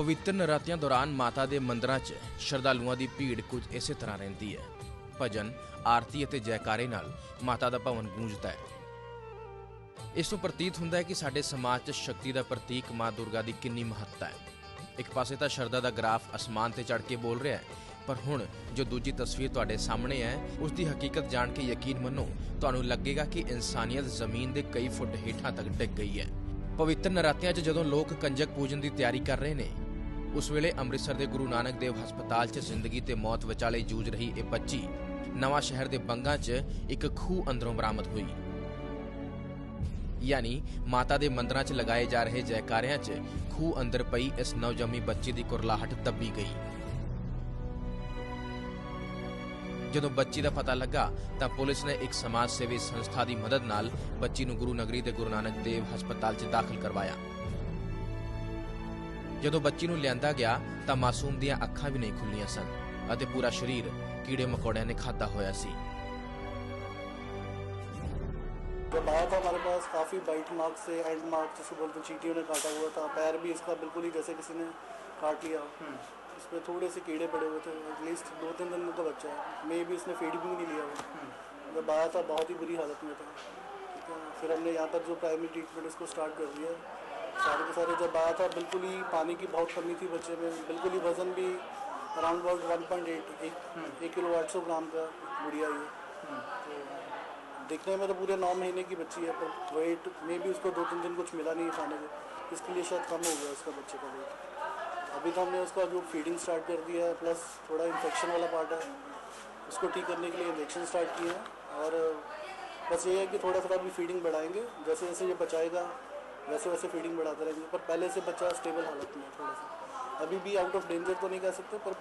ਪਵਿੱਤਰ ਨਰਾਤਿਆਂ ਦੌਰਾਨ ਮਾਤਾ ਦੇ ਮੰਦਰਾਂ 'ਚ ਸ਼ਰਧਾਲੂਆਂ ਦੀ ਭੀੜ ਕੁਝ ਇਸੇ ਤਰ੍ਹਾਂ ਰਹਿੰਦੀ ਹੈ। ਭਜਨ, ਆਰਤੀ ਅਤੇ ਜੈਕਾਰੇ ਨਾਲ ਮਾਤਾ ਦਾ ਭਵਨ ਗੂੰਜਦਾ ਹੈ। ਇਸ ਤੋਂ ਪ੍ਰਤੀਤ ਹੁੰਦਾ ਹੈ ਕਿ ਸਾਡੇ ਸਮਾਜ 'ਚ ਸ਼ਕਤੀ ਦਾ ਪ੍ਰਤੀਕ ਮਾਂ ਦੁਰਗਾ ਦੀ ਕਿੰਨੀ ਮਹੱਤਤਾ ਹੈ। ਇੱਕ ਪਾਸੇ ਤਾਂ ਸ਼ਰਧਾ ਦਾ ਗ੍ਰਾਫ ਅਸਮਾਨ ਤੇ ਚੜ੍ਹ ਕੇ ਬੋਲ ਰਿਹਾ ਹੈ, ਪਰ ਹੁਣ ਜੋ ਦੂਜੀ ਤਸਵੀਰ ਤੁਹਾਡੇ ਸਾਹਮਣੇ ਹੈ, ਉਸ ਦੀ ਹਕੀਕਤ ਜਾਣ ਕੇ ਯਕੀਨ ਮੰਨੋ, ਤੁਹਾਨੂੰ ਲੱਗੇਗਾ ਕਿ ਇਨਸਾਨੀਅਤ ਜ਼ਮੀਨ ਦੇ ਕਈ ਫੁੱਟ ਹੇਠਾਂ ਤੱਕ ਡਿੱਗ ਗਈ ਹੈ। ਪਵਿੱਤਰ ਨਰਾਤਿਆਂ 'ਚ ਜਦੋਂ ਲੋਕ ਕੰਜਕ ਪੂਜਨ ਦੀ ਤਿਆਰੀ ਕਰ ਰਹੇ ਨੇ ਉਸ ਵੇਲੇ ਅੰਮ੍ਰਿਤਸਰ ਦੇ ਗੁਰੂ ਨਾਨਕ ਦੇਵ ਹਸਪਤਾਲ 'ਚ ਜ਼ਿੰਦਗੀ ਤੇ ਮੌਤ ਵਿਚਾਲੇ ਜੂਝ ਰਹੀ ਇਹ ਬੱਚੀ ਨਵਾਂ ਸ਼ਹਿਰ ਦੇ ਬੰਗਾ 'ਚ ਇੱਕ ਖੂਹ ਅੰਦਰੋਂ ਬਰਾਮਦ ਹੋਈ ਯਾਨੀ ਮਾਤਾ ਦੇ ਮੰਦਰਾਂ 'ਚ ਲਗਾਏ ਜਾ ਰਹੇ ਜੈਕਾਰਿਆਂ 'ਚ ਖੂਹ ਅੰਦਰ ਪਈ ਇਸ ਨਵਜੰਮੀ ਬੱਚੀ ਦੀ ਕੁਰਲਾਹਟ ਦੱਬੀ ਗਈ ਜਦੋਂ ਬੱਚੀ ਦਾ ਪਤਾ ਲੱਗਾ ਤਾਂ ਪੁਲਿਸ ਨੇ ਇੱਕ ਸਮਾਜ ਸੇਵੀ ਸੰਸਥਾ ਦੀ ਮਦਦ ਨਾਲ ਬੱਚੀ ਨੂੰ ਗੁਰੂ ਨਗਰੀ ਦੇ ਗੁਰੂ ਨਾਨਕ ਦੇਵ ਹਸਪਤਾਲ 'ਚ ਦਾਖਲ ਕਰਵਾਇਆ ਜਦੋਂ ਬੱਚੀ ਨੂੰ ਲਿਆਂਦਾ ਗਿਆ ਤਾਂ ਮਾਸੂਮ ਦੀਆਂ ਅੱਖਾਂ ਵੀ ਨਹੀਂ ਖੁੱਲੀਆਂ ਸਨ ਅਤੇ ਪੂਰਾ ਸਰੀਰ ਕੀੜੇ ਮਕੌੜਿਆਂ ਨੇ ਖਾਦਾ ਹੋਇਆ ਸੀ जब आया था हमारे पास काफ़ी बाइट मार्क से एंड मार्क जिसे बोलते हैं चीटियों ने काटा हुआ था पैर भी इसका बिल्कुल ही जैसे किसी ने काट लिया हो इसमें थोड़े से कीड़े पड़े हुए थे एटलीस्ट दो तीन दिन में तो बच्चा है मे भी इसने फीड भी नहीं लिया हुआ जब आया था बहुत ही बुरी हालत में था ठीक है फिर हमने यहाँ पर जो प्राइमरी ट्रीटमेंट इसको स्टार्ट कर दिया सारे के सारे जब आया था, बिल्कुल ही पानी की बहुत कमी थी बच्चे में। बिल्कुल ही वज़न भी around about one point eight एक एक किलो आठ सौ ग्राम का ही है तो देखने में तो पूरे नौ महीने की बच्ची है, पर वेट में भी उसको दो तीन दिन कुछ मिला नहीं खाने को इसके लिए शायद कम हो गया उसका बच्चे का वेट अभी तो हमने उसका जो फीडिंग स्टार्ट कर दिया है प्लस थोड़ा इन्फेक्शन वाला पार्ट है, उसको ठीक करने के लिए इंजेक्शन स्टार्ट किए हैं। और बस ये है कि थोड़ा थोड़ा अभी फीडिंग बढ़ाएँगे। जैसे जैसे ये बचाएगा वैसे वैसे फीडिंग बढ़ाते रहेंगे पर पहले से बच्चा स्टेबल हालत में है थोड़ा सा अभी भी आउट ऑफ डेंजर तो नहीं कह सकते पर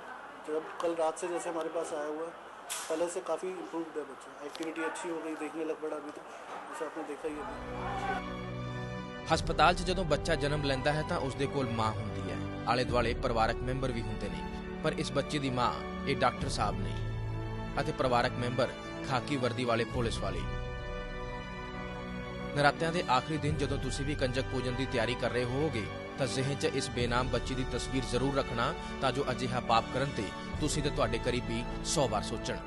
जब कल रात से जैसे हमारे पास आया हुआ है पहले से काफ़ी इम्प्रूवड है बच्चा एक्टिविटी अच्छी हो गई देखने लग पड़ा अभी तो जैसे आपने देखा ही है ਹਸਪਤਾਲ 'ਚ ਜਦੋਂ ਬੱਚਾ ਜਨਮ ਲੈਂਦਾ ਹੈ ਤਾਂ ਉਸ ਦੇ ਕੋਲ ਮਾਂ ਹੁੰਦੀ ਹੈ ਆਲੇ ਦੁਆਲੇ ਪਰਿਵਾਰਕ ਮੈਂਬਰ ਵੀ ਹੁੰਦੇ ਨੇ ਪਰ ਇਸ ਬੱਚੇ ਦੀ ਮਾਂ ਇਹ ਡਾਕਟਰ ਸਾਹਿਬ ਨੇ ਅਤੇ ਪਰਿਵਾਰਕ ਮੈਂਬਰ ਖਾਕੀ ਵਰਦੀ ਵਾਲੇ ਪੁਲਿਸ ਵਾਲੇ ਨਰਾਤਿਆਂ ਦੇ ਆਖਰੀ ਦਿਨ ਜਦੋਂ ਤੁਸੀਂ ਵੀ ਕੰਜਕ ਪੂਜਨ ਦੀ ਤਿਆਰੀ ਕਰ ਰਹੇ ਹੋਵੋਗੇ, ਤਾਂ ਜ਼ਿਹਨ 'ਚ ਇਸ ਬੇਨਾਮ ਬੱਚੀ ਦੀ ਤਸਵੀਰ ਜ਼ਰੂਰ ਰੱਖਣਾ ਤਾਂ ਜੋ ਅਜਿਹਾ ਪਾਪ ਕਰਨ ਤੇ ਤੁਸੀਂ ਤੇ ਤੁਹਾਡੇ ਕਰੀਬੀ 100 ਵਾਰ ਸੋਚਣ।